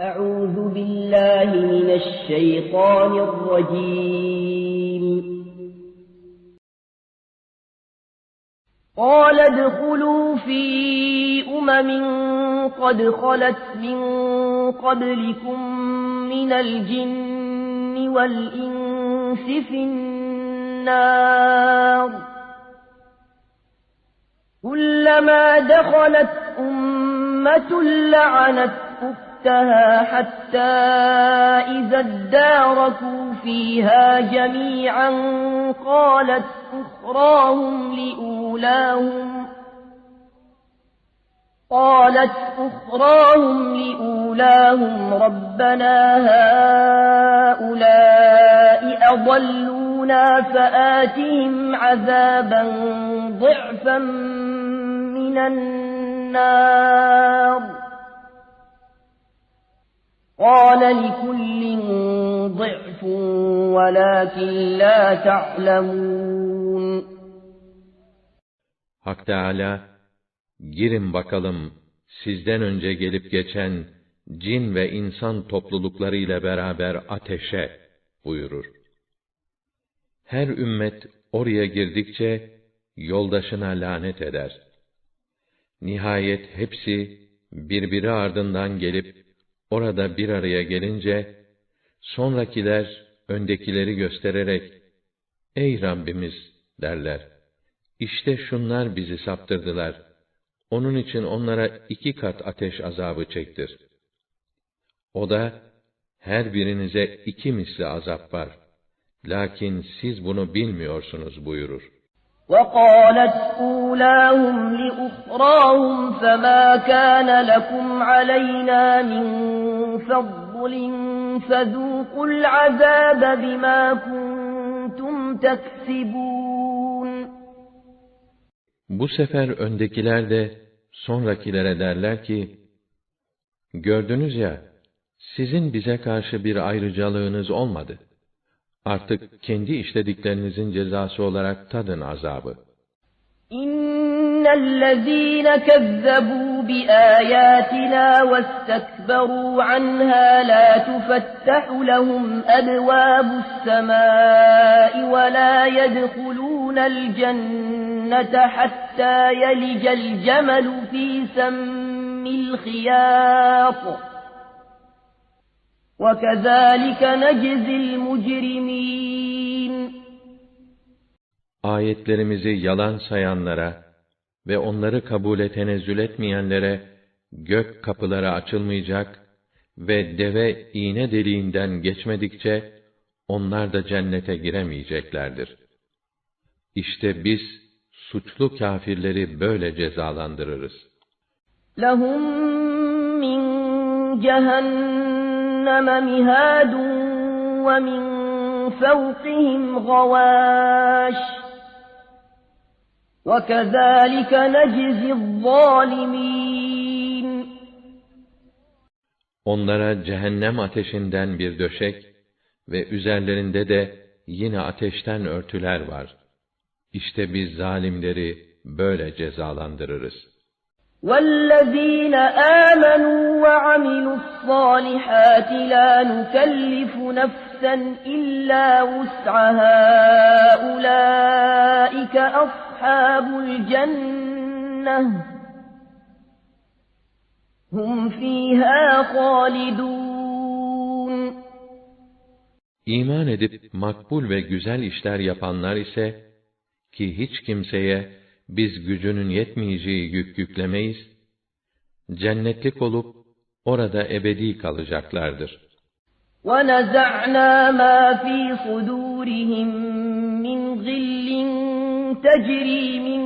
أعوذ بالله من الشيطان الرجيم. قال ادخلوا في أمم قد خلت من قبلكم من الجن والإنس في النار. كلما دخلت أمة لعنت أختها حتى إذا اداركوا فيها جميعا قالت أخراهم لأولاهم قالت أخراهم لأولاهم ربنا هؤلاء أضلونا فآتهم عذابا ضعفا من النار. قال لكل ضعف ولكن لا تعلمون Hak Teâlâ, girin bakalım sizden önce gelip geçen cin ve insan toplulukları ile beraber ateşe buyurur. Her ümmet oraya girdikçe yoldaşına lanet eder. Nihayet hepsi birbiri ardından gelip orada bir araya gelince sonrakiler öndekileri göstererek Ey Rabbimiz derler. İşte şunlar bizi saptırdılar. Onun için onlara iki kat ateş azabı çektir. O da, her birinize iki misli azap var. Lakin siz bunu bilmiyorsunuz buyurur. وقالت أولاهم لأخراهم فما كان لكم علينا من فضل فذوقوا العذاب بما كنتم تكسبون Bu sefer öndekiler de sonrakilere derler ki, Gördünüz ya, sizin bize karşı bir ayrıcalığınız olmadı. Artık kendi işlediklerinizin cezası olarak tadın azabı. إن الذين كذبوا بآياتنا واستكبروا عنها لا تفتح لهم أبواب السماء ولا يدخلون الجنة حتى يلج الجمل في سم الخياط. وكذلك نجزي المجرمين. Ayetlerimizi yalan sayanlara ve onları kabule tenezzül etmeyenlere gök kapıları açılmayacak ve deve iğne deliğinden geçmedikçe onlar da cennete giremeyeceklerdir. İşte biz suçlu kâfirleri böyle cezalandırırız. لهم من جهنم مهاد ومن فوقهم غواش وكذلك نجزي الظالمين Onlara cehennem ateşinden bir döşek ve üzerlerinde de yine ateşten örtüler var. İşte biz zalimleri böyle cezalandırırız. والذين آمنوا وعملوا الصالحات لا نكلف نفسا إلا وسعها أولئك أصحاب الجنة هم فيها خالدون İman edip makbul ve güzel işler yapanlar ise ki hiç kimseye biz gücünün yetmeyeceği yük yüklemeyiz, cennetlik olup orada ebedi kalacaklardır. ونزعنا ما في صدورهم من غل تجري من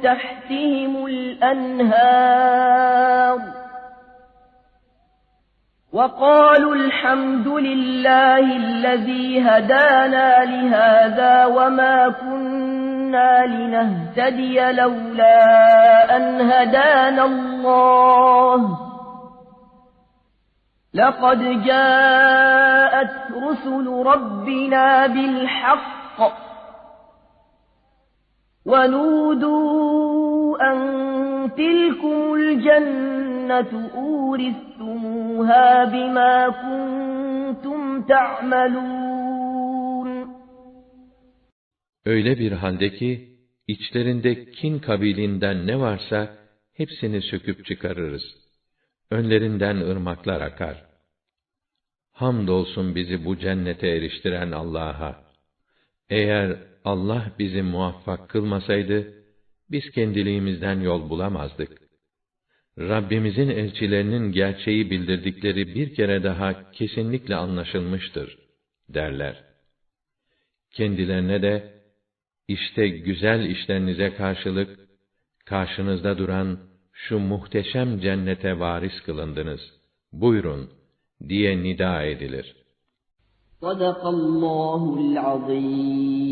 تحتهم الأنهار وقالوا الحمد لله الذي هدانا لهذا وما كنا لنهتدي لولا أن هدانا الله. لقد جاءت رسل ربنا بالحق ونودوا أن تلكم الجنة أورثتموها بما كنتم تعملون Öyle bir halde ki, içlerinde kin kabilinden ne varsa, hepsini söküp çıkarırız. Önlerinden ırmaklar akar. Hamdolsun bizi bu cennete eriştiren Allah'a. Eğer Allah bizi muvaffak kılmasaydı, biz kendiliğimizden yol bulamazdık. Rabbimizin elçilerinin gerçeği bildirdikleri bir kere daha kesinlikle anlaşılmıştır, derler. Kendilerine de, işte güzel işlerinize karşılık, karşınızda duran şu muhteşem cennete varis kılındınız. Buyurun, diye nida edilir. Sadakallahu'l-azîm.